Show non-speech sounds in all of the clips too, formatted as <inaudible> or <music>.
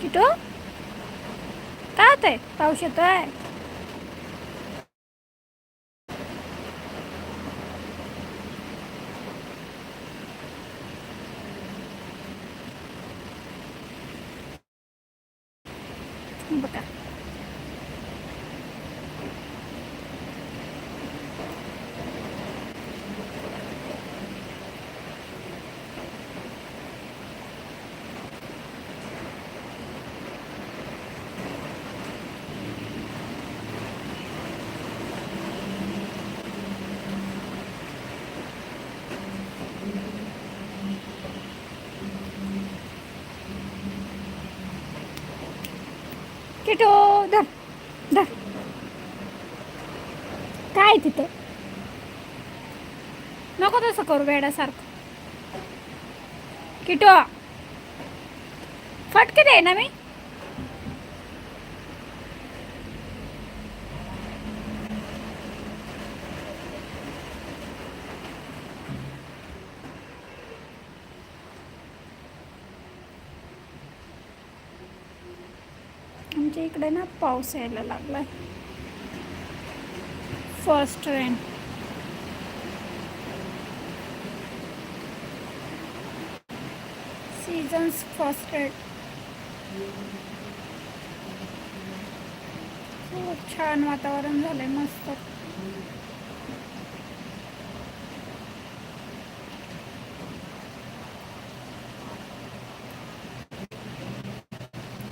Keto? काय होतंय पाऊस येतोय बघा किटो धर धर. काय तिथं? नको तसं करू वेड्यासारखं किटो फटके दे ना मी. आमच्या इकडे ना पाऊस यायला लागलाय. First rain seasons first rain खूप छान वातावरण झालंय मस्त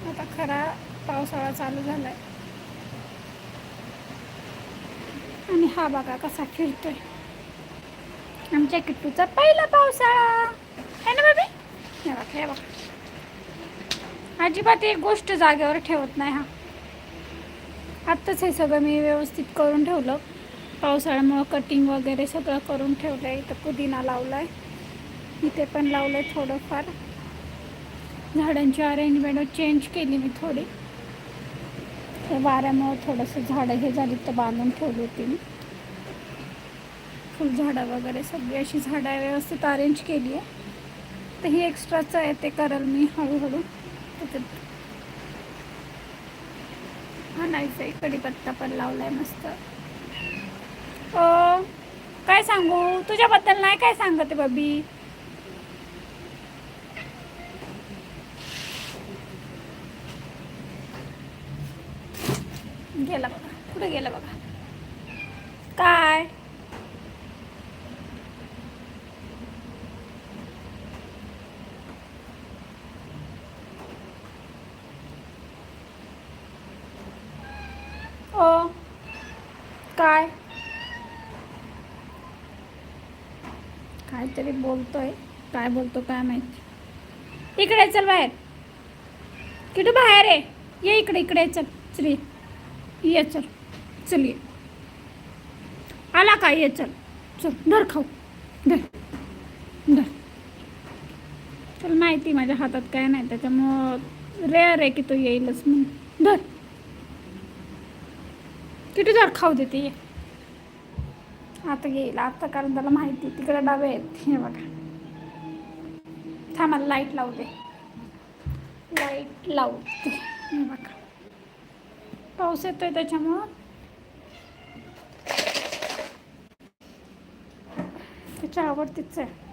आता खरा चालू झालाय. आणि हा बघा कसा फिरतोय. आमच्या किट्टूचा पहिला पावसाळा. आहे ना बाबी हे बघा हे बघा. अजिबात एक गोष्ट जागेवर ठेवत नाही हा. आत्ताच हे सगळं मी व्यवस्थित करून ठेवलं. पावसाळ्यामुळं कटिंग वगैरे सगळं करून ठेवलं आहे इथं पुदिना लावला आहे इथे पण लावलं आहे थोडंफार. झाडांची अरेंजमेंट चेंज केली मी थोडी. हे वाऱ्यामुळं थोडंसं झाडं हे झाली तर बांधून ठेवली होती मी. फुलझाडं वगैरे सगळी अशी झाडं व्यवस्थित अरेंज केली आहे. तर ही एक्स्ट्राचं आहे ते करेल मी हळूहळू. त्याच्यात आणायचं आहे कढीपत्ता पण लावलाय मस्त. काय सांगू? तुझ्याबद्दल नाही काय सांगते बबी? गेला बघा. कुठे गेला बघा? काय? ओ काय? काहीतरी बोलतोय. काय बोलतो काय माहिती? इकडे चल बाहेर. किटू बाहेर आहे ये इकडे इकडे चल. श्री. ये. चल चल ये आला का? ये चल चल धर खाऊ. धर धर. चल माहिती माझ्या हातात काय नाही त्याच्यामुळं रेअर आहे की तो येईलच म्हणून. धर. किती धर खाऊ देते ये. आता येईल आता कारण त्याला माहिती तिकडे डावे आहेत. हे बघा. थांबा लाइट लावते लाइट लावते. हे बघा. पाऊस येतोय त्याच्यामुळं. त्याच्या आवडतीच आहे.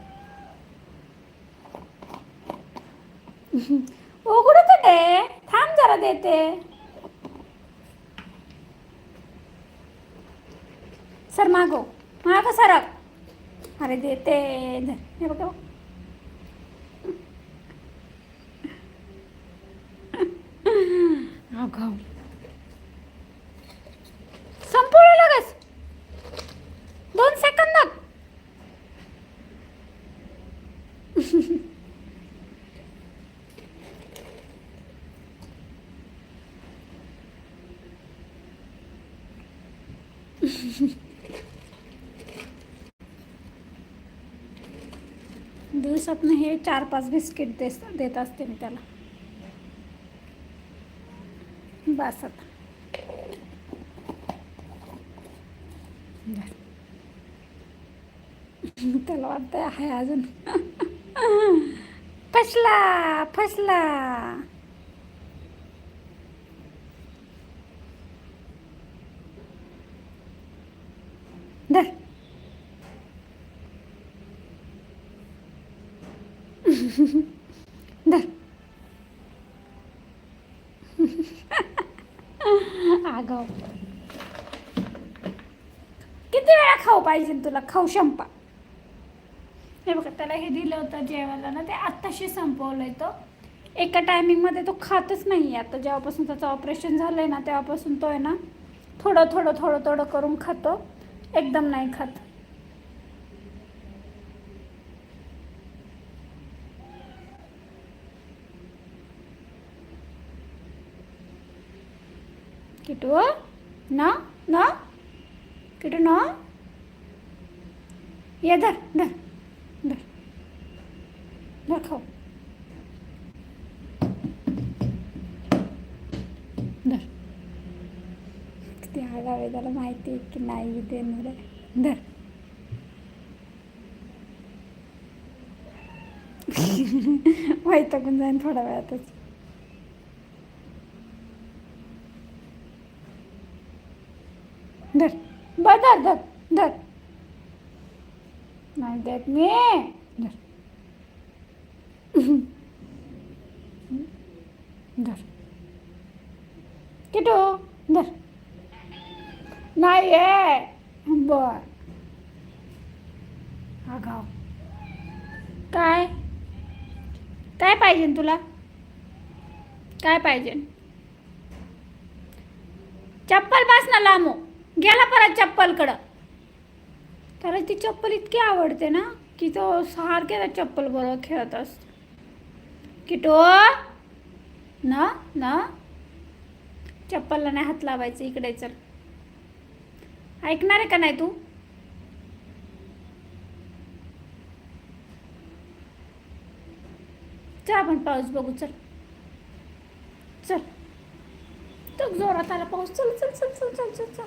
<laughs> उघडत तर थांब जरा देते. सर मागो मागो सरक अरे देते. हे बघा. अगं. <laughs> दिवसातनं हे चार पाच बिस्किट देस देत असते मी त्याला. बस आता. <laughs> त्याला वाटतंय आहे अजून. <laughs> फसला फसला. धर. धर. आगाव. किती वेळा खाऊ पाहिजे तुला? खाऊ शंपा. हे बघा त्याला हे दिलं होतं जेवायला ना ते आत्ताशी संपवलंय तो. एका टायमिंगमध्ये तो खातच नाही आता. जेव्हापासून त्याचं ऑपरेशन झालं आहे ना तेव्हापासून तो आहे ना थोडं थोडं थोडं थोडं करून खातो. एकदम नाही खात. किटू ना ना. किटू ना. ये धर धर धर. धर खाऊ. किती आहे त्याला माहिती आहे की नाही देणार आहे. धर. <laughs> वैतागून जाईन थोड्या वेळातच. धर. बर धर धर धर. नाही देत मी. धर. धर. किटू धर. नाही आहे बर. अगाव काय? काय पाहिजे तुला? काय पाहिजे? चप्पल पास ना लांबो. गेला परत चप्पलकडं. त्याला ती चप्पल इतकी आवडते ना की तो सारखे त्या चप्पल बरोबर खेळत असतो. किटो? ना? ना? चप्पलला नाही हात लावायचं इकडे चल. ऐकणार आहे का नाही तू? चल आपण पाऊस बघू चल. चल. तो जोरात आला पाऊस. चल चल चल चल चल चल चल.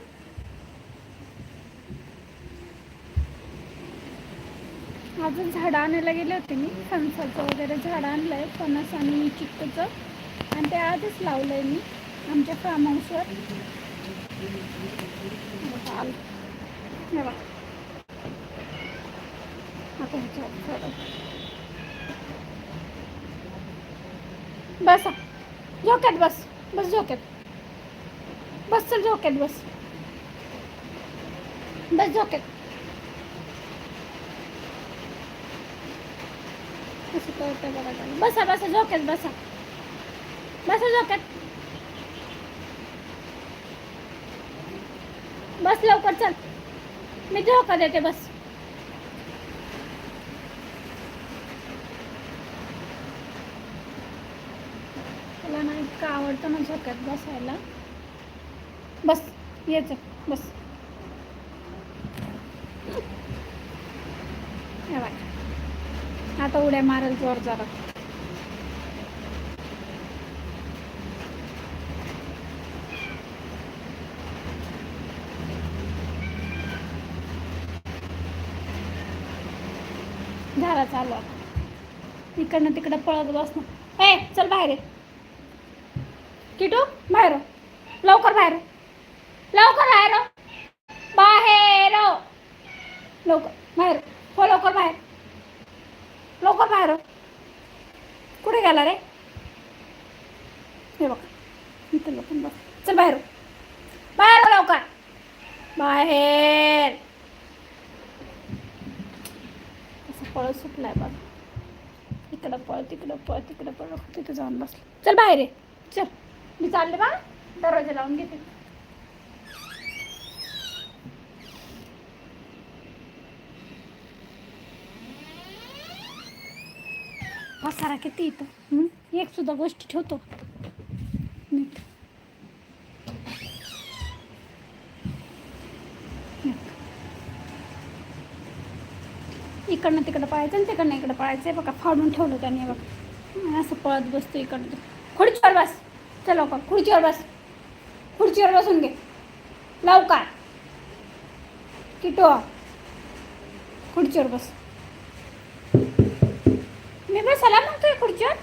अजून झाडं आणायला गेले होते मी. फणसाचं वगैरे झाडं आणलं आहे फणस आणि चिक्कूचं. आणि ते आधीच लावलं आहे मी आमच्या फार्म हाऊसवर आलं हे बघ आता ह्याच्यावर थोडं बसा झोक्यात बस बस झोक्यात बस चल झोक्यात बस बस झोक्यात कसं कळतं बघा बस लवकर चल. मी झोका देते बस. तुला ना इतकं आवडतं ना झोक्यात बसायला. बस ये बस. आता उड्या मारेल जोर जरा झाला चालू आता. इकडनं तिकडं पळत बसणं ए चल बाहेर ये. किटू बाहेर लवकर बाहेर हो. लवकर बाहेर हो. बाहेर हो. लवकर बाहेर हो लवकर बाहेर लवकर बाहेर हो. कुठे गेला रे हे बघा इथं लवकर बस चल बाहेर हो. बाहेर हो लवकर बाहेर असं पळत सुटलाय बघ इकडं पळ तिकडं तिकडे पण पळ तिथं जाऊन बसलं. चल बाहेर ये. चल. मी चालले बा. दरवाजा लावून घेते. पसारा किती इथं? एक सुद्धा गोष्टी ठेवतो नीट. इकडनं तिकडं पळायचं आणि तिकडनं इकडं पळायचं. आहे बघा फाडून ठेवलं त्याने बघा. असं पळत बसतो इकडं. खुर्चीवर बस. चल लवकर. खुर्चीवर बस. खुर्चीवर बसून घे. लवकर. किटो. खुर्चीवर बस. मी बसायला म्हणतोय खुर्चीवर.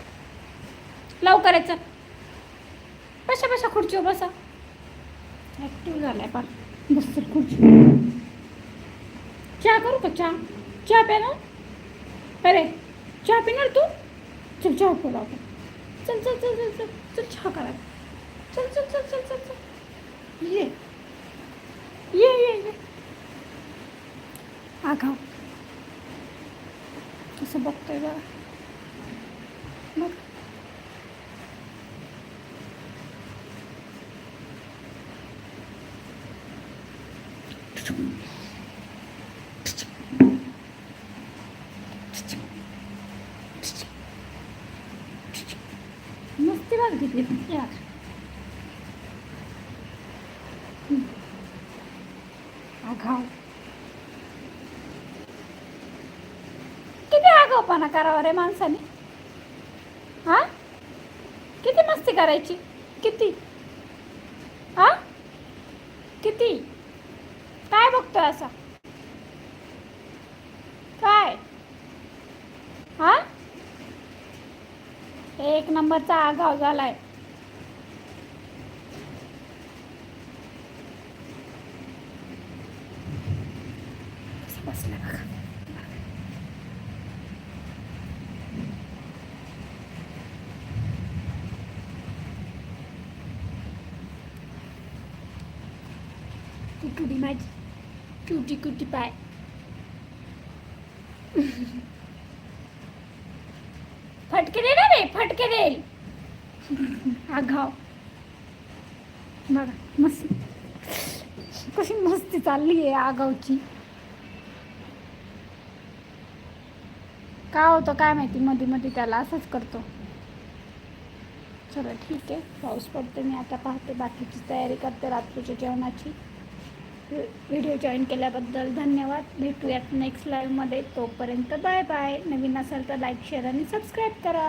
लवकर आहे, बसा बसा खुर्चीवर बसा. ॲक्टिव्ह झालाय पण. बस खुर्ची चहा करू का? चहा. चहा प्यानं अरे चहा पिणार तू? चल चहा पिऊ आपण चल चल चल चल चल चल चहा करा. चल चल चल चल चल चल. ये. ये ये ये. आगाव कसं बघतोय बघा. मग मस्ती बघ आगाव. किती आगावपणा करावा रे माणसाने? हा? किती मस्ती करायची? किती? हा? किती? काय बघतोय असा? काय? हा? एक नंबरचा आगाव झालाय. कसं बघा कुटी माझी क्युटी क्युटी पाय फटके दे ना रे फटके देईल आघाव बघा मस्ती कशी मस्ती चालली आहे आगावची काय होतं काय माहिती? मध्ये मध्ये त्याला असंच करतो. चला ठीक आहे पाऊस पडते मी आता पाहते बाकीची तयारी करते रात्रीच्या जेवणाची. व्हिडिओ जॉईन केल्याबद्दल धन्यवाद. भेटूयात नेक्स्ट लाईव्हमध्ये तोपर्यंत बाय बाय. नवीन असाल तर लाईक शेअर आणि सबस्क्राईब करा.